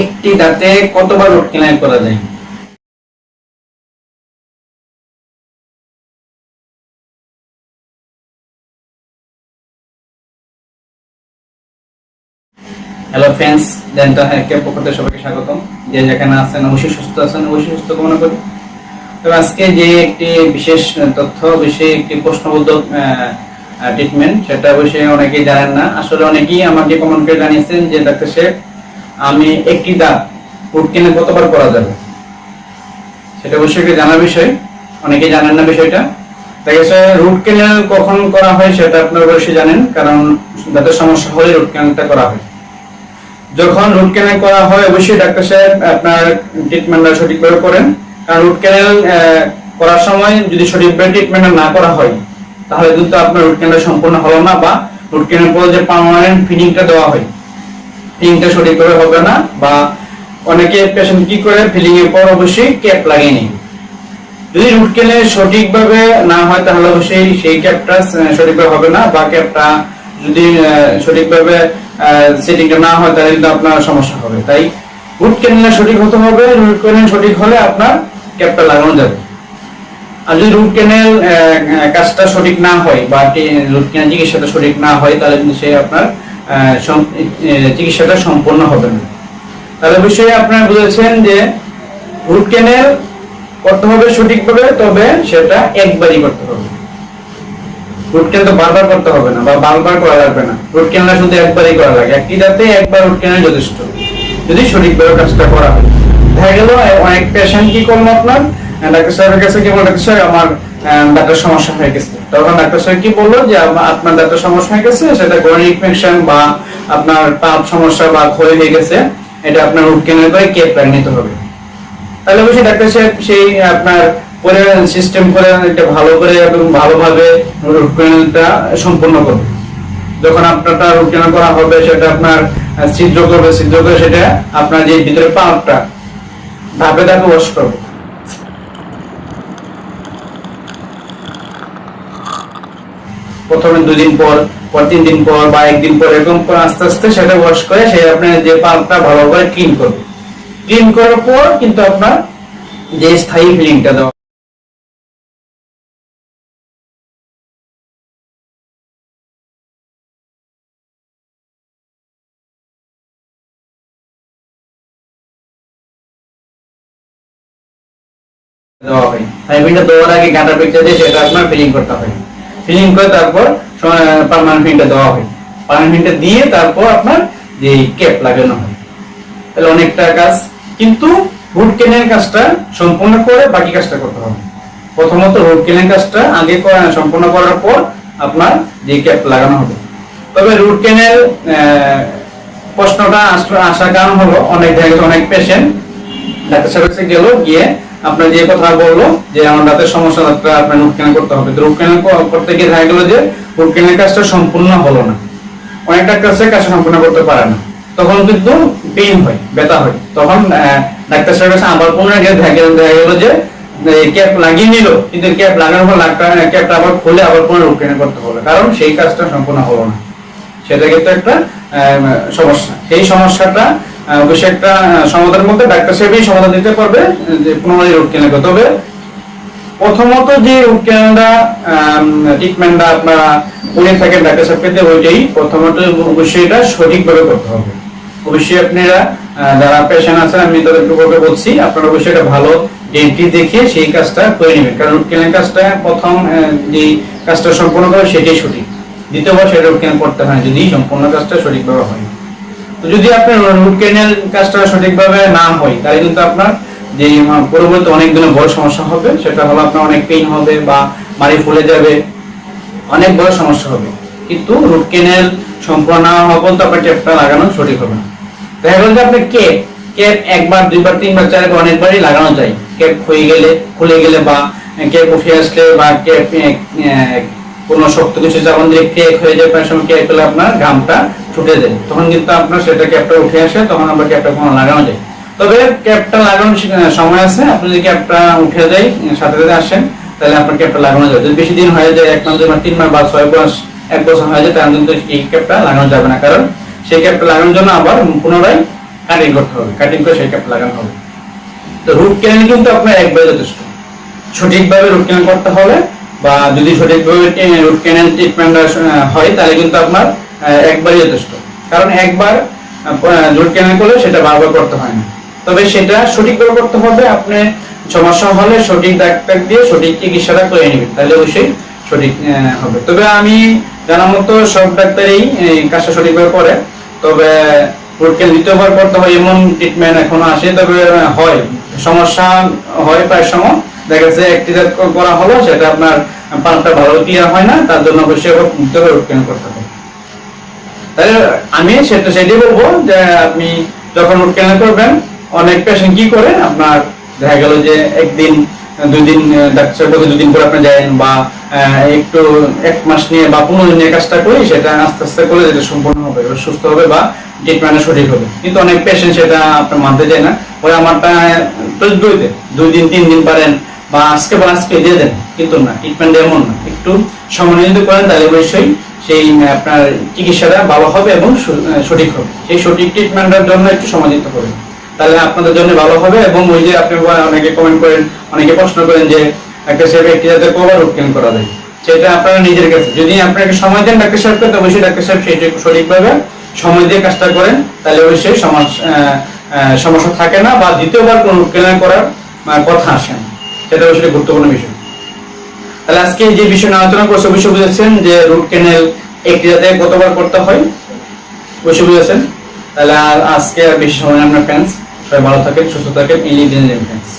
একটি দাঁতে কতবার রুট ক্যানাল করা যায়? Hello friends dental health care পক্ষ থেকে সবাইকে স্বাগতম। যে যেখানে আছেন অবশ্যই সুস্থ আছেন, অবশ্যই সুস্থ কামনা করি। তো আজকে যে একটি বিশেষ তথ্য বিষয়ে একটি প্রশ্নবোধক ট্রিটমেন্ট সেটা অবশ্যই অনেকেই জানেন না। আসলে অনেকেই আমাকে কমেন্ট করে জানিয়েছেন যে ডাক্তার সাহেব আমি একটি দাঁত রুট ক্যানেল কতবার করা যাবে? সেটা অবশ্যই জানার বিষয়। অনেকেই জানেন না বিষয়টা। দেখা গেছে রুট ক্যানেল কখন করা হয় সেটা আপনারা অবশ্যই জানেন, কারণ দাঁতের সমস্যা হলে রুট ক্যানেলটা করা হয়। যখন রুট ক্যানেল করা হয়, অবশ্যই ডাক্তার সাহেব আপনার ট্রিটমেন্টটা সঠিকভাবে করেন। কারণ রুট ক্যানেল করার সময় যদি সঠিকভাবে ট্রিটমেন্ট না করা হয়, তাহলে কিন্তু আপনার রুট ক্যানেল সম্পূর্ণ হলো না বা রুট ক্যানেল পরে যে পার্মানেন্ট ফিটিংটা দেওয়া হয়। ফিলিংটা সঠিকভাবে হবে না, বা অনেকে পেশেন্ট কি করে ফিলিং এর পর অবশ্যই ক্যাপ লাগিয়ে নেয় যদি রুট ক্যানেল সঠিকভাবে না হয়, তাহলে অবশ্যই সেই ক্যাপটা সঠিকভাবে হবে না, বা ক্যাপটা যদি সঠিকভাবে সেটিংটা না হয়, তাহলে কিন্তু আপনার সমস্যা হবে। তাই রুট ক্যানেল সঠিক হতে হবে রুট ক্যানেল সঠিক হলে আপনার ক্যাপটা লাগানো যাবে। আর যদি রুট ক্যানেল কাজটা সঠিক না হয়, বা রুট ক্যানেল চিকিৎসাটা সঠিক না হয়, তাহলে কিন্তু সে আপনার চিকিৎসাটা সম্পূর্ণ হবে না। তাহলে বিষয়ে আপনারা বুঝেছেন যে রুট ক্যানেল করতে হবে সঠিকভাবে, তবে সেটা একবারই করতে হবে। রুট ক্যানেল তো বারবার করতে হবে না বা বারবার করা লাগবে না। রুট ক্যানেল শুধু একবারই করা লাগে। একটি দাঁতে একবার রুট ক্যানেল যথেষ্ট। যদি সঠিকভাবে কাজটা করা হয়। দেখা গেল অনেক পেশেন্ট কি করল আপনার? ডাক্তার সাহেবের কাছে কি বলল ডাক্তার সাহেব আমার দাঁতের সমস্যা হয়ে গেছে। তখন ডাক্তার সাহেব কি বলল যে আপনার দাঁতের সমস্যা হয়ে গেছে, সেটা কোরনিক ইনফেকশন বা আপনার পাপ সমস্যা বা ক্ষয় হয়ে গেছে, এটা আপনার রুট ক্যানেল করে কেপ লাগিয়ে নিতে হবে? তাহলে অবশ্যই ডাক্তার সাহেব সেই আপনার পরে সিস্টেম করে এটা ভালো করে এবং ভালোভাবে রুট ক্যানেলটা সম্পূর্ণ করবে। যখন আপনারটা রুট ক্যানেল করা হবে, সেটা আপনার ছিদ্র করবে, ছিদ্র করে সেটা আপনার যে ভিতরে পাউটটা ধাপে ধাপে ওয়াশ করবে। প্রথমে দুদিন পর পর তিন দিন পর বা একদিন পর এরকম করে আস্তে আস্তে সেটা ওয়াশ করে সে আপনার যে পাল্পটা ভালো করে ক্লিন করবে। ক্লিন করার পর কিন্তু আপনার যে স্থায়ী ফিলিংটা দেওয়া দেওয়া হয় থাইপিনটা দেওয়ার আগে গাঁটা পিকটা দিয়ে সেটা আপনার ফিলিং করতে হয় ফিলিং করে তারপর পার্মানেন্ট ফিনটা দেওয়া হয় পার্মানেন্ট দিয়ে তারপর আপনার যে ক্যাপ লাগানো হয়। তাহলে অনেকটা কাজ, কিন্তু রুট কেনের কাজটা সম্পূর্ণ করে বাকি কাজটা করতে হবে। প্রথমত রুট কেনের কাজটা আগে সম্পূর্ণ করার পর আপনার যে ক্যাপ লাগানো হবে। তবে রুট কেনের প্রশ্নটা আসার কারণ হলো অনেক জায়গায় অনেক পেশেন্ট ডাক্তার সাহেবের কাছে গেল, গিয়ে আপনার যে কথা বলল যে আমার দাঁতের সমস্যা দাঁতটা আপনার রুট ক্যানেল করতে হবে। রুট ক্যানেল করতে গিয়ে দেখা গেলো যে রুট ক্যানেল কাজটা সম্পূর্ণ হলো না। অনেক ডাক্তার আছে, কাজটা সম্পূর্ণ করতে পারে না। তখন কিন্তু পেইন হয়, ব্যথা হয়। তখন ডাক্তার সাহেবের কাছে আবার পুনরায় গিয়ে দেখা গেল দেখা গেলো যে ক্যাপ লাগিয়ে নিল। কিন্তু ক্যাপ লাগানোর পর ক্যাপটা আবার খুলে আবার পুনরায় রুট ক্যানেল করতে হবে কারণ সেই কাজটা সম্পূর্ণ হলো না। সেটা কিন্তু একটা সমস্যা। সেই সমস্যাটা অবশ্যই একটা সমাধানের মধ্যে ডাক্তার সাহেবই সমাধান দিতে পারবে, যে পুনরায় ক্যানেল করতে হবে। প্রথমত যে রুট ট্রিটমেন্টটা আপনারা করে থাকেন ডাক্তার সাহেবকে ওইটাই প্রথমত অবশ্যই এটা সঠিকভাবে করতে হবে। অবশ্যই আপনারা যারা পেশেন্ট আছেন, আমি তাদেরকে বলতে বলছি, আপনারা অবশ্যই এটা ভালো ডেন্টি দেখে সেই কাজটা করে নেবেন। কারণ রুট কাজটা প্রথম যে কাজটা সম্পূর্ণ করে সেটাই সঠিক। দ্বিতীয়বার সেটা রুট করতে হয় যদি সম্পূর্ণ কাজটা সঠিকভাবে হয়। তো যদি আপনার রুট ক্যানেল কাজটা সঠিকভাবে না হয়, তাহলে কিন্তু আপনার যে আহ, পরবর্তী অনেক দিনের বড় সমস্যা হবে সেটা হলো আপনার অনেক পেইন হবে বা মারি ফুলে যাবে অনেক বড় সমস্যা হবে। কিন্তু রুট ক্যানেল সম্পূর্ণ না হওয়া পর্যন্ত আপনার টেপটা লাগানো সঠিক হবে না। দেখা গেল যে আপনি কেপ কেপ একবার দুইবার তিনবার চারবার অনেকবারই লাগানো যায়। কেপ হয়ে গেলে খুলে গেলে বা কেপ উঠে আসলে বা কেপ কোনো শক্ত কিছু যেমন দিয়ে কেক হয়ে যায় প্রায় সময় কেক হলে আপনার ঘামটা ছুটে যায়। তখন কিন্তু আপনার সেটা ক্যাপটা উঠে আসে তখন আমরা ক্যাপটা কোনো লাগানো যায়। তবে ক্যাপটা লাগানোর সময় আছে। আপনি যদি ক্যাপটা উঠে যায় সাথে সাথে আসেন, তাহলে আপনার ক্যাপটা লাগানো যাবে। যদি বেশি দিন হয়ে যায়, এক মাস, দুই মাস, তিন মাস বা ছয় মাস, এক বছর হয়ে যায়, তাহলে কিন্তু এই ক্যাপটা লাগানো যাবে না। কারণ সেই ক্যাপটা লাগানোর জন্য আবার পুনরায় কাটিং করতে হবে। কাটিং করে সেই ক্যাপ লাগানো হবে। তো রুট ক্যানেল কিন্তু আপনার একবারে যথেষ্ট। সঠিকভাবে রুট ক্যানেল করতে হবে বা যদি সঠিকভাবে রুট ক্যানেল ট্রিটমেন্ট হয়, তাহলে কিন্তু আপনার একবারই যথেষ্ট। কারণ একবার রুট ক্যানেল করলে সেটা বারবার করতে হয় না। তবে সেটা সঠিকভাবে করতে হবে, আপনি সমস্যা হলে সঠিক ডাক্তার দিয়ে সঠিক চিকিৎসাটা করে নেবেন, তাহলে অবশ্যই সঠিক হবে। তবে আমি জানা মতো সব ডাক্তারই কাজটা সঠিকভাবে করে তবে রুটকে দ্বিতীয়বার করতে হয় এমন ট্রিটমেন্ট এখনও আসে, তবে হয়। সমস্যা হয় প্রায় সময়। দেখা যাচ্ছে একটি করা হলো, সেটা আপনার পানটা ভালো ক্লিয়ার হয় না, তার জন্য অবশ্যই আবার দ্বিতীয়বার রুটকেন করতে হবে। তাহলে আমি সেটা সেটাই বলব যে, আপনি যখন রুট ক্যানেল করবেন অনেক পেশেন্ট কি করে? আপনার দেখা গেল যে একদিন দুই দিন আহ, ডাক্তার বলে দুদিন পরে আপনি যাবেন বা একটু এক মাস নিয়ে বা পনেরো দিন নিয়ে কাজটা করি সেটা আস্তে আস্তে করলে যেটা সম্পূর্ণ হবে সুস্থ হবে বা ট্রিটমেন্ট সঠিক হবে। কিন্তু অনেক পেশেন্ট সেটা আপনার মানতে চায় না। ওই আমারটা দুইতে দুই দিন দুই দিন তিন দিন পারেন বা আজকে বা আজকে দিয়ে দেন কিন্তু না ট্রিটমেন্ট এমন না। একটু সময় যদি করেন তাহলে অবশ্যই সেই আপনার চিকিৎসাটা ভালো হবে এবং সঠিক হবে। সেই সঠিক ট্রিটমেন্টের জন্য একটু সময় দিতে হবে তাহলে আপনাদের জন্য ভালো হবে এবং ওই যে আপনি অনেকে কমেন্ট করেন অনেকে প্রশ্ন করেন যে একটা সে একটি যাতে কবার রোগকেন করা যায়। সেটা আপনারা নিজের কাছে। যদি আপনাকে সময় দেন ডাক্তার সাহেবকে তো অবশ্যই ডাক্তার সাহেব সেটা সঠিকভাবে সময় দিয়ে কাজটা করেন। তাহলে অবশ্যই আহ, সমস্যা থাকে না বা দ্বিতীয়বার কোনো রোগকেন করার কথা আসে না। সেটা অবশ্যই গুরুত্বপূর্ণ বিষয়। তাহলে আজকে যে বিষয় নিয়ে আলোচনা করছে অবশ্যই বুঝেছেন যে রুট ক্যানেল একটি জাতে কতবার করতে হয়? অবশ্যই বুঝেছেন? তাহলে আর আজকে আর বেশি সময় আপনার ফ্যান্স সবাই ভালো থাকেন সুস্থ থাকেন ইলিজেন ফ্যান্স